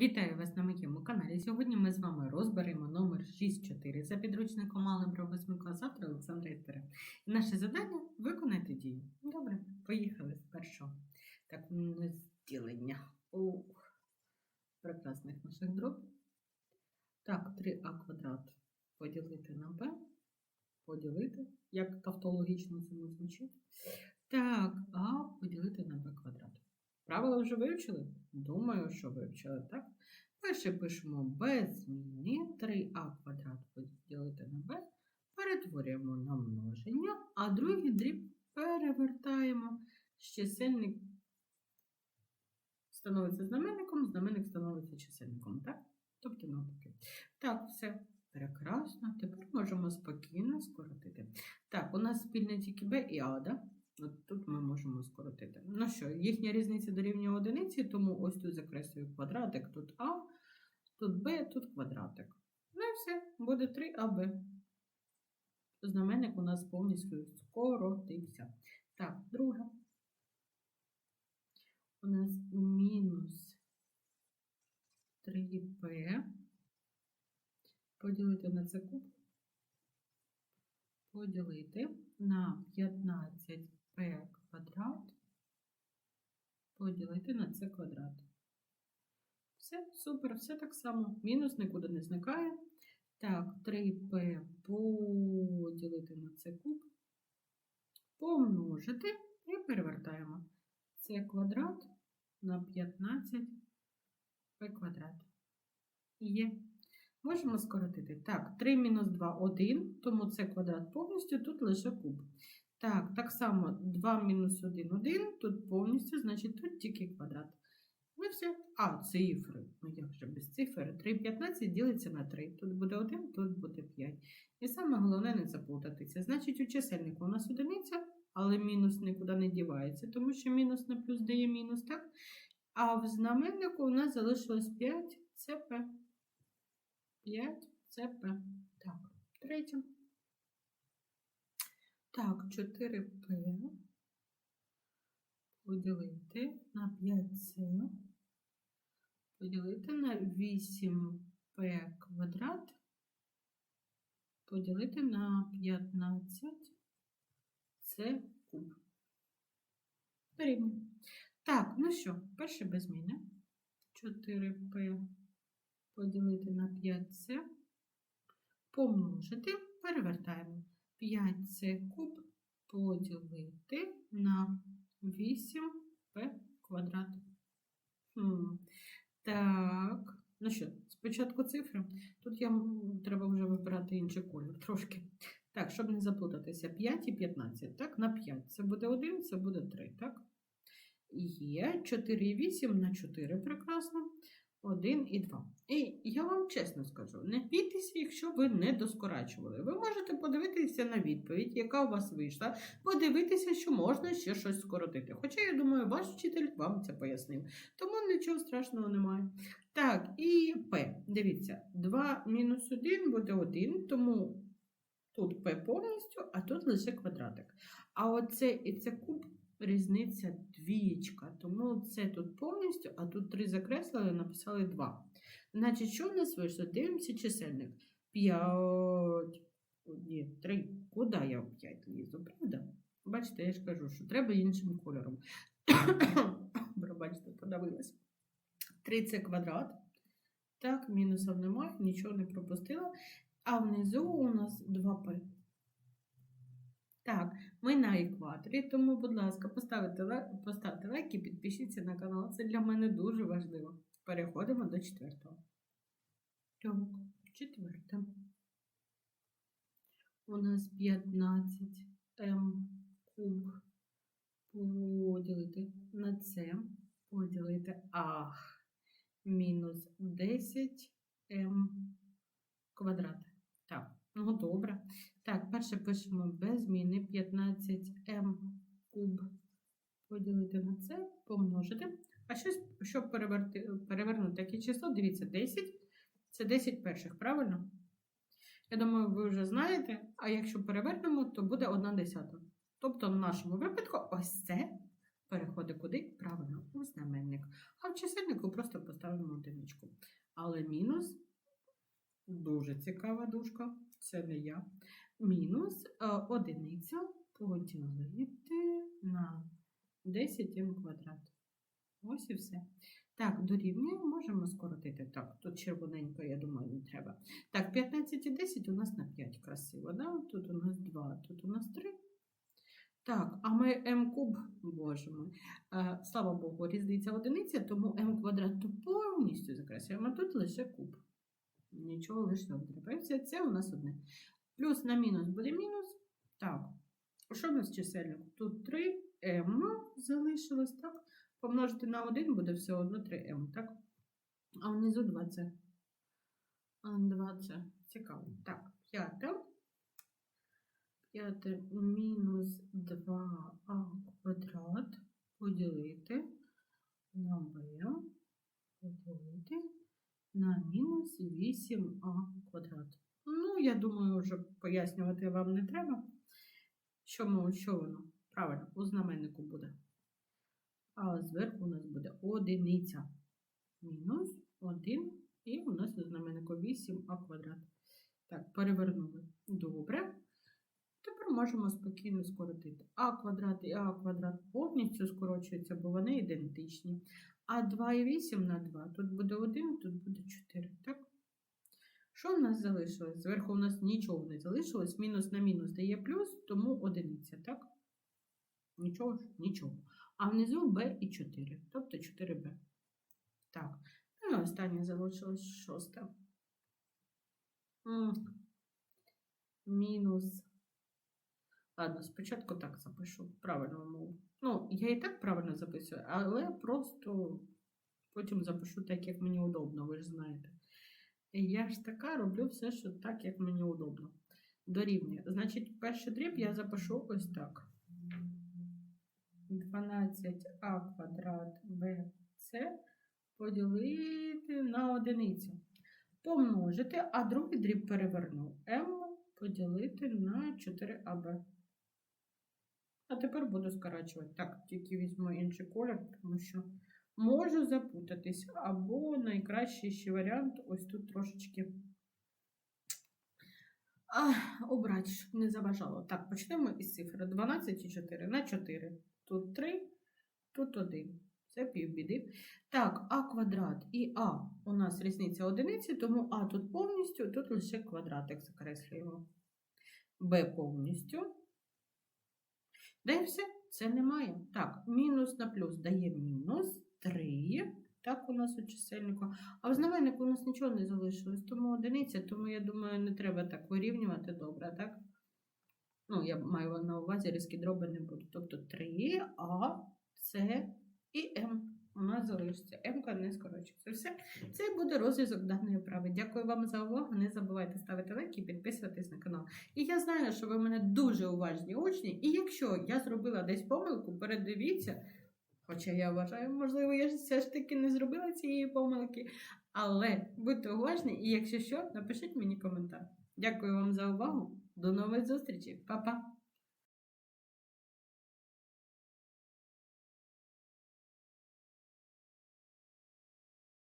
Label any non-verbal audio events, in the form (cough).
Вітаю вас на моєму каналі. Сьогодні ми з вами розберемо номер 6.4 за підручником Алgebra 8 клас автора Олександра Істера. Наше завдання виконати дію. Добре, поїхали з першого. Так, розділення. Ух, прекрасних наших дроб. Так, 3а квадрат поділити на b. Поділити, як тавтологічно це не звучить. Так, а поділити на b квадрат. Правила вже вивчили? Думаю, що вивчили, так? Перше пишемо без зміни 3а квадрат поділити на b, перетворюємо на множення, а другий дріб перевертаємо. Чисельник становиться знаменником, знаменник становиться чисельником, так? Тобто навпаки. Так, все. Прекрасно. Тепер можемо спокійно скоротити. Так, у нас спільне тільки b і а, да? От тут ми можемо скоротити. Ну що, їхня різниця дорівнює одиниці, тому ось тут закреслюю квадратик, тут А, тут Б, тут квадратик. Ну і все, буде 3АБ. Знаменник у нас повністю скоротився. Так, друге. У нас мінус 3Б. Поділити на це куб. Поділити на 15 p квадрат поділити на c квадрат. Все, супер, все так само. Мінус нікуди не зникає. Так, 3p поділити на c куб, помножити і перевертаємо c квадрат на 15 p квадрат. Є. Можемо скоротити. Так, 3 мінус 2 1, тому це квадрат повністю, тут лише куб. Так, так само 2 мінус 1 1, тут повністю, значить тут тільки квадрат. Ну все. А, цифри. Ну як же без цифр? 3 15 ділиться на 3. Тут буде 1, тут буде 5. І саме головне не заплутатися. Значить, у чисельнику у нас одиниця, але мінус нікуди не дівається, тому що мінус на плюс дає мінус, так? А в знаменнику у нас залишилось 5 ЦП. 5 ЦП. Так, третє. Так, 4П поділити на 5С, поділити на 8П квадрат, поділити на 15 С куб. Дорівнює. Так, ну що, перше без зміни. 4П поділити на 5С, помножити, перевертаємо. 5С куб поділити на 8П квадрат. Хм. Так, ну що, спочатку цифри. Тут я треба вже вибирати інший колір трошки. Так, щоб не заплутатися, 5 і 15. Так, на 5. Це буде 1, це буде 3, так? Є 4 і 8 на 4. Прекрасно. 1 і 2. І я вам чесно скажу, не бійтеся, якщо ви не доскорачували. Ви можете подивитися на відповідь, яка у вас вийшла, подивитися, що можна ще щось скоротити. Хоча, я думаю, ваш вчитель вам це пояснив. Тому нічого страшного немає. Так, і П. Дивіться, 2 мінус 1 буде 1, тому тут П повністю, а тут лише квадратик. А оце і це куб різниця двічка. Тому це тут повністю, а тут 3 закреслили, написали 2. Значить, що в нас вийшло? Дивимося чисельник. 5. Ні, 3. Куди я в 5 лізу, правда? Бачите, я ж кажу, що треба іншим кольором. (coughs) Пробачте, подавилась. 3 це квадрат. Так, мінусів немає, нічого не пропустила. А внизу у нас 2П. Так, ми на екваторі, тому, будь ласка, поставте поставте лайк і підпишіться на канал. Це для мене дуже важливо. Переходимо до четвертого. Так, четверте. У нас 15 М куб поділити на С, поділити Ах, мінус 10 М квадрат. Так, ну добре. Так, перше пишемо без зміни 15М куб поділити на це, помножити. А щось, щоб переверти, перевернути таке число, дивіться, 10 це 10 перших, правильно? Я думаю, ви вже знаєте, а якщо перевернемо, то буде 1 десята. Тобто, в нашому випадку, ось це переходить куди? Правильно, у знаменник. А в чисельнику просто поставимо одиничку. Але мінус дуже цікава дужка, це не я. Мінус е, одиниця поділити на 10m квадрат. Ось і все. Так, дорівнює, можемо скоротити. Так, тут червоненько, я думаю, не треба. Так, 15 і 10 у нас на 5 красиво, да? Тут у нас 2, тут у нас 3. Так, а ми m куб, боже мой. Слава Богу, різниця одиниця, тому m квадрат тут повністю закреслюємо, а тут лише куб. Нічого лишнього не треба. Це у нас одне. Плюс на мінус буде мінус. Так, що в нас чисельник? Тут 3m залишилось, так? Помножити на 1 буде все одно 3m, так? А внизу 2c. 2c. Цікаво. Так, п'яте. П'яте мінус 2а квадрат поділити на b поділити на мінус 8а квадрат. Я думаю, вже пояснювати вам не треба. Що, ми, що воно? Правильно, у знаменнику буде. А зверху у нас буде одиниця. Мінус 1. І у нас у знаменнику 8а квадрат. Так, перевернули. Добре. Тепер можемо спокійно скоротити. А квадрат і А квадрат повністю скорочуються, бо вони ідентичні. А 2,8 на 2. Тут буде 1, тут буде 4. Так? Що в нас залишилось? Зверху у нас нічого не залишилось. Мінус на мінус дає плюс, тому одиниця. Так? Нічого ж, нічого. А внизу b і 4, тобто 4b. Так, ну і останнє залишилось шосте. Мінус. Ладно, спочатку так запишу правильну мову. Ну, я і так правильно записую, але просто потім запишу так, як мені удобно, ви ж знаєте. Я ж така роблю все, що так, як мені удобно. Дорівнює. Значить, перший дріб я запишу ось так. 12а квадрат bc поділити на одиницю. Помножити, а другий дріб переверну. m поділити на 4аб. А тепер буду скорачувати. Так, тільки візьму інший колір, тому що можу запутатись. Або найкращий ще варіант ось тут трошечки а, обрати, щоб не заважало. Так, почнемо із цифри 12 і 4 на 4. Тут 3, тут 1. Це півбіди. Так, а квадрат і а у нас різниця одиниці, тому а тут повністю, тут лише квадратик закреслюємо. Б повністю. Да і все, це немає. Так, мінус на плюс дає мінус 3. Так, у нас у чисельнику. А в знаменнику у нас нічого не залишилось, тому одиниця, тому я думаю, не треба так вирівнювати добре, так? Ну, я маю на увазі різкі дроби не буду. Тобто 3, А, С і М. У нас залишиться. М не скорочується. Все. Це буде розв'язок даної вправи. Дякую вам за увагу. Не забувайте ставити лайки і підписуватись на канал. І я знаю, що ви мене дуже уважні учні. І якщо я зробила десь помилку, передивіться. Хоча я вважаю, можливо, я все ж таки не зробила цієї помилки. Але будьте уважні, і якщо що, напишіть мені коментар. Дякую вам за увагу. До нових зустрічей. Па-па!